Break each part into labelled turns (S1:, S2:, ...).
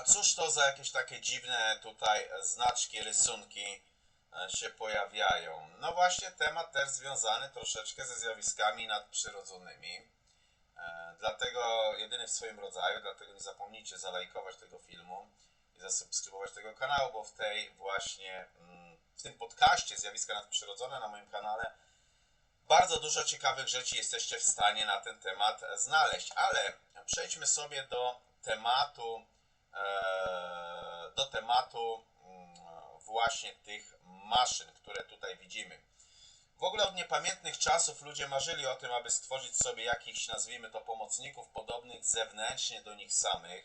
S1: A cóż to za jakieś takie dziwne tutaj znaczki, rysunki e, się pojawiają? No właśnie temat też związany troszeczkę ze zjawiskami nadprzyrodzonymi. E, Dlatego jedyny w swoim rodzaju, dlatego nie zapomnijcie zalajkować tego filmu i zasubskrybować tego kanału, bo w tej właśnie, mm, w tym podcaście Zjawiska Nadprzyrodzone na moim kanale bardzo dużo ciekawych rzeczy jesteście w stanie na ten temat znaleźć, ale przejdźmy sobie do tematu, do tematu mm, właśnie tych maszyn, które tutaj widzimy. W ogóle od niepamiętnych czasów ludzie marzyli o tym, aby stworzyć sobie jakichś, nazwijmy to, pomocników podobnych zewnętrznie do nich samych,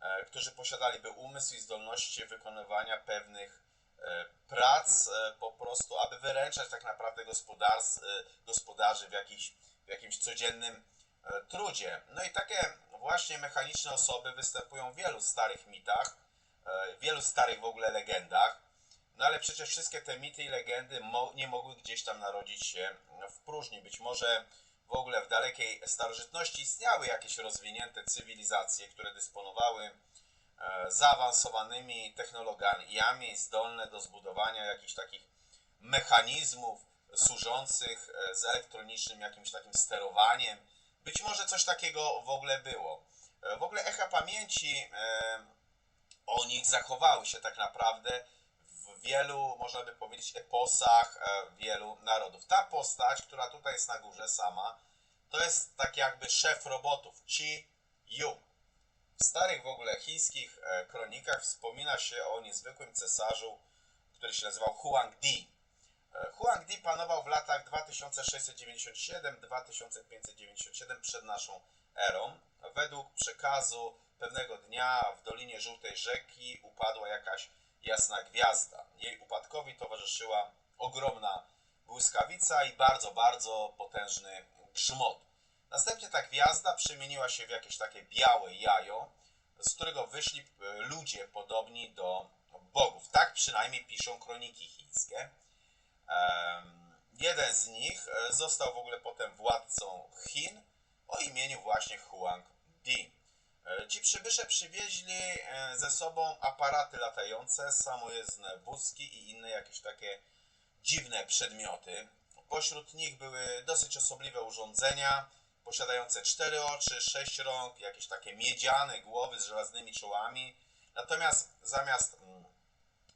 S1: e, którzy posiadaliby umysł i zdolności wykonywania pewnych e, prac e, po prostu, aby wyręczać tak naprawdę gospodarz, e, gospodarzy w, jakiś, w jakimś codziennym e, trudzie. No i takie właśnie mechaniczne osoby występują w wielu starych mitach, e, wielu starych w ogóle legendach. No ale przecież wszystkie te mity i legendy nie mogły gdzieś tam narodzić się w próżni. Być może w ogóle w dalekiej starożytności istniały jakieś rozwinięte cywilizacje, które dysponowały e, zaawansowanymi technologiami, zdolne do zbudowania jakichś takich mechanizmów służących e, z elektronicznym jakimś takim sterowaniem. Być może coś takiego w ogóle było. E, W ogóle echa pamięci e, o nich zachowały się tak naprawdę w wielu, można by powiedzieć, eposach e, wielu narodów. Ta postać, która tutaj jest na górze sama, to jest tak jakby szef robotów, Chi Yu. W starych w ogóle chińskich kronikach wspomina się o niezwykłym cesarzu, który się nazywał Huang Di. E, Huang Di panował w latach 2697-2597 przed naszą erą. Według przekazu pewnego dnia w Dolinie Żółtej Rzeki upadła jakaś jasna gwiazda. Jej upadkowi towarzyszyła ogromna błyskawica i bardzo, bardzo potężny grzmot. Następnie ta gwiazda przemieniła się w jakieś takie białe jajo, z którego wyszli e, ludzie podobni do bogów. Tak przynajmniej piszą kroniki chińskie. Jeden z nich e, został w ogóle potem władcą Chin o imieniu właśnie Huang Di. E, Ci przybysze przywieźli e, ze sobą aparaty latające, samojezdne wózki i inne jakieś takie dziwne przedmioty. Pośród nich były dosyć osobliwe urządzenia, posiadające cztery oczy, sześć rąk, jakieś takie miedziane głowy z żelaznymi czołami. Natomiast zamiast mm,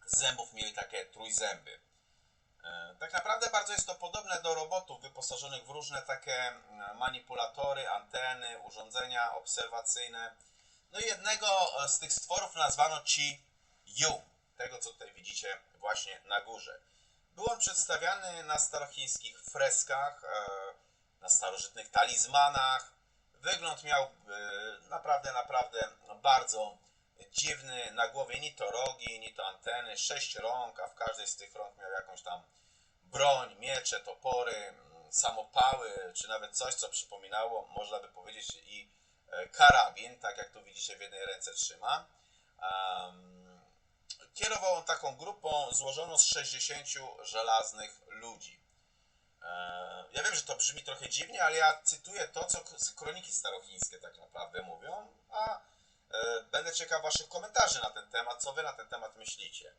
S1: zębów mieli takie trójzęby. E, Tak naprawdę bardzo jest to podobne do robotów wyposażonych w różne takie mm, manipulatory, anteny, urządzenia obserwacyjne. No i jednego e, z tych stworów nazwano Chi Yu, tego co tutaj widzicie właśnie na górze. Był on przedstawiany na starochińskich freskach, e, na starożytnych talizmanach. Wygląd miał e, naprawdę, naprawdę bardzo dziwny. Na głowie ni to rogi, ni to anteny, sześć rąk, a w każdej z tych rąk miał jakąś tam broń, miecze, topory, mm, samopały, czy nawet coś, co przypominało, można by powiedzieć, i e, karabin, tak jak tu widzicie w jednej ręce trzyma. Kierował on taką grupą złożoną z 60 żelaznych ludzi. E, Ja wiem, że to brzmi trochę dziwnie, ale ja cytuję to, co kroniki starochińskie tak naprawdę mówią, a będę ciekaw Waszych komentarzy na ten temat, co Wy na ten temat myślicie.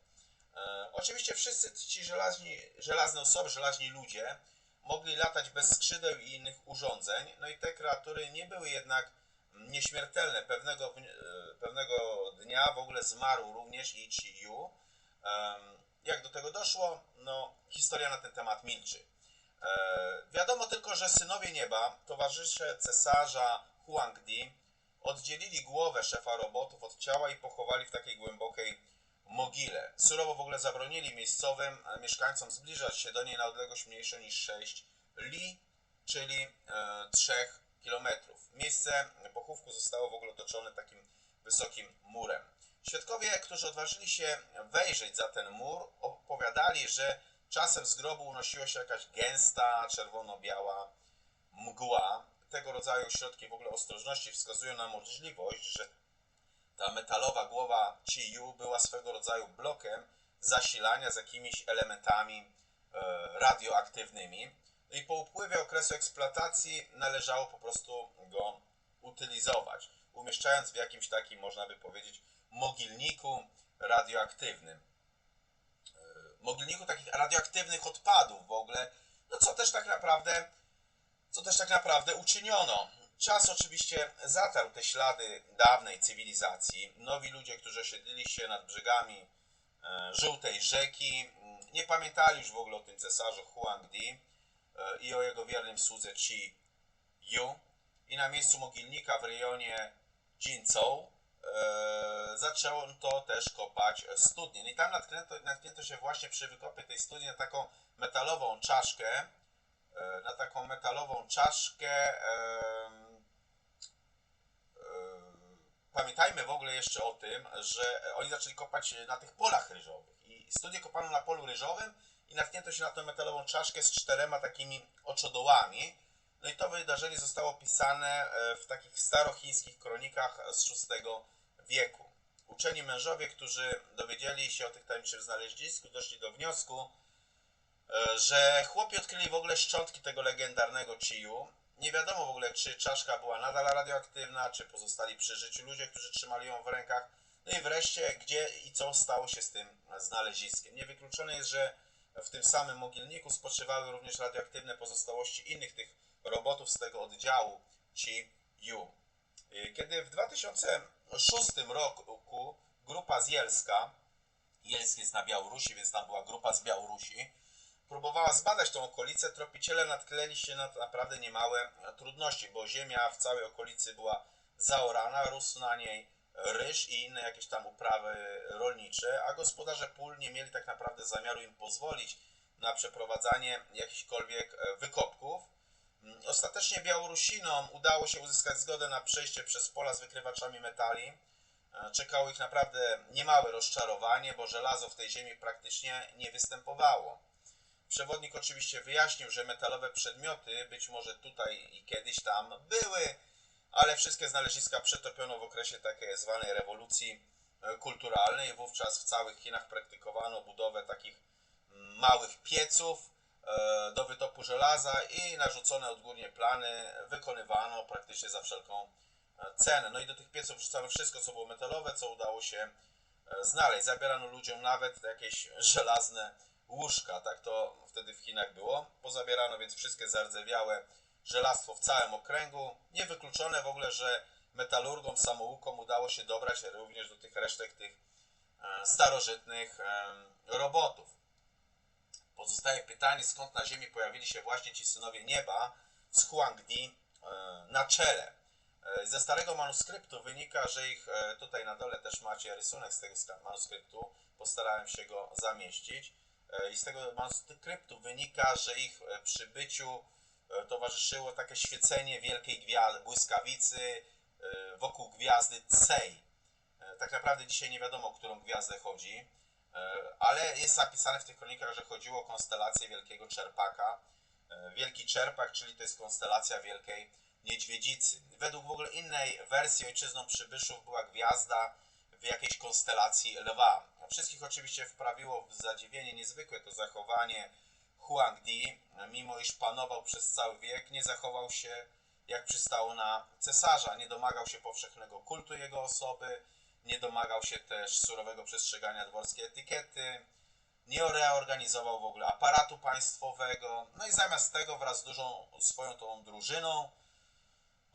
S1: E, Oczywiście wszyscy ci żelazni, żelazne osoby, żelaźni ludzie mogli latać bez skrzydeł i innych urządzeń, no i te kreatury nie były jednak nieśmiertelne. Pewnego, e, pewnego dnia w ogóle zmarł również i Chi Yu. Jak do tego doszło? No, historia na ten temat milczy. E, Wiadomo tylko, że synowie nieba, towarzysze cesarza Huang Di, oddzielili głowę szefa robotów od ciała i pochowali w takiej głębokiej mogile. Surowo w ogóle zabronili miejscowym e, mieszkańcom zbliżać się do niej na odległość mniejszą niż 6 li, czyli e, 3 kilometrów. Miejsce pochówku zostało w ogóle otoczone takim wysokim murem. Świadkowie, którzy odważyli się wejrzeć za ten mur, opowiadali, że czasem z grobu unosiła się jakaś gęsta, czerwono-biała mgła. Tego rodzaju środki w ogóle ostrożności wskazują na możliwość, że ta metalowa głowa Chi Yu była swego rodzaju blokiem zasilania z jakimiś elementami e, radioaktywnymi. I po upływie okresu eksploatacji należało po prostu go utylizować, umieszczając w jakimś takim, można by powiedzieć, mogilniku radioaktywnym. E, Mogilniku takich radioaktywnych odpadów w ogóle, no co też tak naprawdę, co też tak naprawdę uczyniono. Czas oczywiście zatarł te ślady dawnej cywilizacji. Nowi ludzie, którzy osiedlili się nad brzegami e, żółtej rzeki, nie pamiętali już w ogóle o tym cesarzu Huang Di e, i o jego wiernym słudze Chi Yu. I na miejscu mogilnika w rejonie Jinzhou e, zaczęto też kopać studnie. No i tam natknięto, natknięto się właśnie przy wykopie tej studni na taką metalową czaszkę, na taką metalową czaszkę. em, e, Pamiętajmy w ogóle jeszcze o tym, że oni zaczęli kopać na tych polach ryżowych. I studnię kopano na polu ryżowym i natknięto się na tę metalową czaszkę z czterema takimi oczodołami. No i to wydarzenie zostało opisane e, w takich starochińskich kronikach z VI wieku. Uczeni mężowie, którzy dowiedzieli się o tych tajemniczych znalezisku, doszli do wniosku, e, że chłopi odkryli w ogóle szczątki tego legendarnego Chiyu. Nie wiadomo w ogóle, czy czaszka była nadal radioaktywna, czy pozostali przy życiu ludzie, którzy trzymali ją w rękach. No i wreszcie, gdzie i co stało się z tym znaleziskiem. Niewykluczone jest, że w tym samym mogilniku spoczywały również radioaktywne pozostałości innych tych robotów z tego oddziału Chi Yu. Y, Kiedy w 2006 roku grupa z Jelska, Jelsk jest na Białorusi, więc tam była grupa z Białorusi, próbowała zbadać tą okolicę, tropiciele natknęli się na naprawdę niemałe trudności, bo ziemia w całej okolicy była zaorana, rósł na niej ryż i inne jakieś tam uprawy rolnicze, a gospodarze pól nie mieli tak naprawdę zamiaru im pozwolić na przeprowadzanie jakichkolwiek e, wykopków. Mm, Ostatecznie Białorusinom udało się uzyskać zgodę na przejście przez pola z wykrywaczami metali. E, Czekało ich naprawdę niemałe rozczarowanie, bo żelazo w tej ziemi praktycznie nie występowało. Przewodnik oczywiście wyjaśnił, że metalowe przedmioty być może tutaj i kiedyś tam były, ale wszystkie znaleziska przetopiono w okresie takiej zwanej rewolucji e, kulturalnej. Wówczas w całych Chinach praktykowano budowę takich mm, małych pieców e, do wytopu żelaza i narzucone odgórnie plany wykonywano praktycznie za wszelką e, cenę. No i do tych pieców wrzucano wszystko, co było metalowe, co udało się znaleźć. Zabierano ludziom nawet jakieś żelazne łóżka, tak to wtedy w Chinach było. Pozabierano więc wszystkie zardzewiałe żelastwo w całym okręgu. Niewykluczone w ogóle, że metalurgom, samoukom udało się dobrać również do tych resztek tych e, starożytnych em, robotów. Pozostaje pytanie, skąd na Ziemi pojawili się właśnie ci synowie nieba z Huangdi e, na czele. E, Ze starego manuskryptu wynika, że ich, e, tutaj na dole też macie rysunek z tego manuskryptu, postarałem się go zamieścić. E, I z tego manuskryptu wynika, że ich e, przybyciu e, towarzyszyło takie świecenie wielkiej gwiazdy, błyskawicy wokół gwiazdy Cej. Tak naprawdę dzisiaj nie wiadomo, o którą gwiazdę chodzi, ale jest zapisane w tych kronikach, że chodziło o konstelację Wielkiego Czerpaka. Wielki Czerpak, czyli to jest konstelacja Wielkiej Niedźwiedzicy. Według w ogóle innej wersji ojczyzną przybyszów była gwiazda w jakiejś konstelacji lwa. Wszystkich oczywiście wprawiło w zadziwienie niezwykłe to zachowanie Huangdi, mimo iż panował przez cały wiek, nie zachował się jak przystało na cesarza, nie domagał się powszechnego kultu jego osoby, nie domagał się też surowego przestrzegania dworskiej etykiety, nie reorganizował w ogóle aparatu państwowego, no i zamiast tego wraz z dużą swoją tą drużyną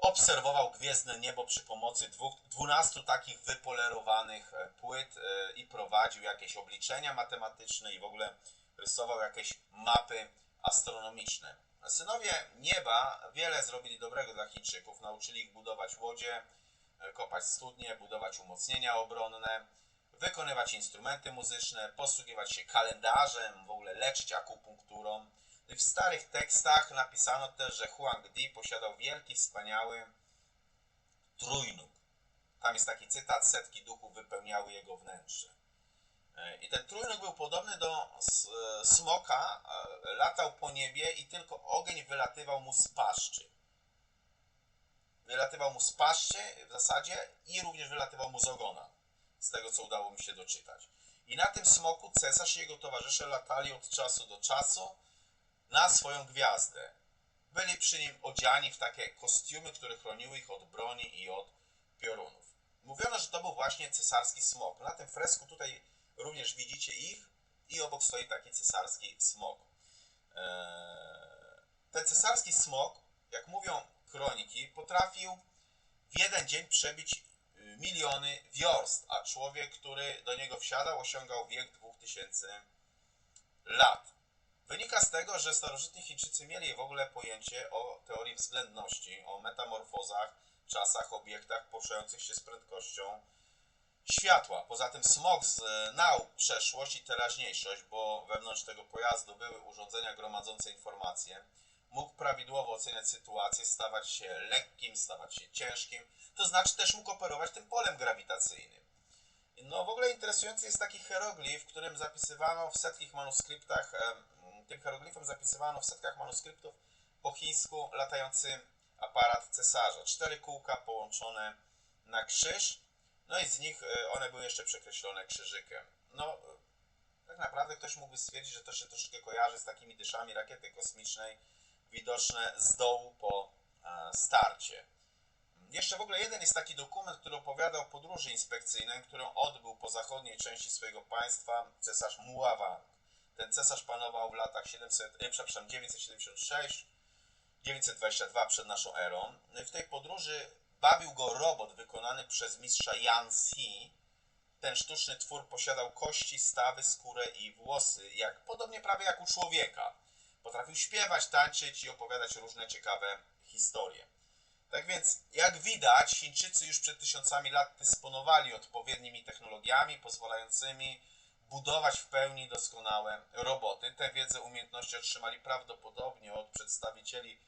S1: obserwował gwiezdne niebo przy pomocy dwóch, 12 takich wypolerowanych e, płyt e, i prowadził jakieś obliczenia matematyczne i w ogóle rysował jakieś mapy astronomiczne. Synowie nieba wiele zrobili dobrego dla Chińczyków, nauczyli ich budować łodzie, e, kopać studnie, budować umocnienia obronne, wykonywać instrumenty muzyczne, posługiwać się kalendarzem, w ogóle leczyć akupunkturą. W starych tekstach napisano też, że Huang Di posiadał wielki, wspaniały trójnóg. Tam jest taki cytat, setki duchów wypełniały jego wnętrze. E, I ten trójnóg był podobny do e, smoka, e, latał po niebie i tylko ogień wylatywał mu z paszczy. Wylatywał mu z paszczy w zasadzie i również wylatywał mu z ogona, z tego co udało mi się doczytać. I na tym smoku cesarz i jego towarzysze latali od czasu do czasu na swoją gwiazdę. Byli przy nim odziani w takie kostiumy, które chroniły ich od broni i od piorunów. Mówiono, że to był właśnie cesarski smok. Na tym fresku tutaj również widzicie ich i obok stoi taki cesarski smok. Eee, Ten cesarski smok, jak mówią kroniki, potrafił w jeden dzień przebić y, miliony wiorst, a człowiek, który do niego wsiadał, osiągał wiek 2000 lat. Wynika z tego, że starożytni Chińczycy mieli w ogóle pojęcie o teorii względności, o metamorfozach, czasach, obiektach poruszających się z prędkością światła. Poza tym smog znał przeszłość i teraźniejszość, bo wewnątrz tego pojazdu były urządzenia gromadzące informacje. Mógł prawidłowo oceniać sytuację, stawać się lekkim, stawać się ciężkim, to znaczy też mógł operować tym polem grawitacyjnym. No w ogóle interesujący jest taki hieroglif, w którym zapisywano w setkich manuskryptach, tym hieroglifem zapisywano w setkach manuskryptów po chińsku latający aparat cesarza. Cztery kółka połączone na krzyż, no i z nich e, one były jeszcze przekreślone krzyżykiem. No, e, tak naprawdę ktoś mógłby stwierdzić, że to się troszeczkę kojarzy z takimi dyszami rakiety kosmicznej, widoczne z dołu po e, starcie. Jeszcze w ogóle jeden jest taki dokument, który opowiada o podróży inspekcyjnej, którą odbył po zachodniej części swojego państwa cesarz Muawang. Ten cesarz panował w latach 700, e, przepraszam, 976 922 przed naszą erą. No w tej podróży bawił go robot wykonany przez mistrza Yan Xi. Ten sztuczny twór posiadał kości, stawy, skórę i włosy, jak podobnie prawie jak u człowieka. Potrafił śpiewać, tańczyć i opowiadać różne ciekawe historie. Tak więc, jak widać, Chińczycy już przed tysiącami lat dysponowali odpowiednimi technologiami pozwalającymi budować w pełni doskonałe roboty. Tę wiedzę, umiejętności otrzymali prawdopodobnie od przedstawicieli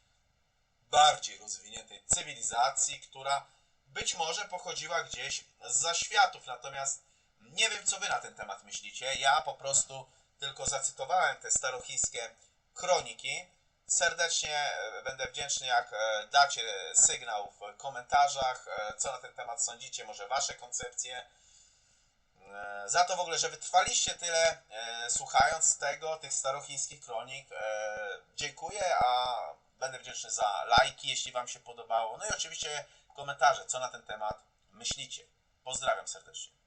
S1: bardziej rozwiniętej cywilizacji, która być może pochodziła gdzieś z zaświatów. Natomiast nie wiem, co wy na ten temat myślicie. Ja po prostu tylko zacytowałem te starochińskie kroniki. Serdecznie e, będę wdzięczny, jak e, dacie sygnał w komentarzach, e, co na ten temat sądzicie, może wasze koncepcje. E, Za to w ogóle, że wytrwaliście tyle e, słuchając tego, tych starochińskich kronik. E, dziękuję, a będę wdzięczny za lajki, jeśli Wam się podobało. No i oczywiście komentarze, co na ten temat myślicie. Pozdrawiam serdecznie.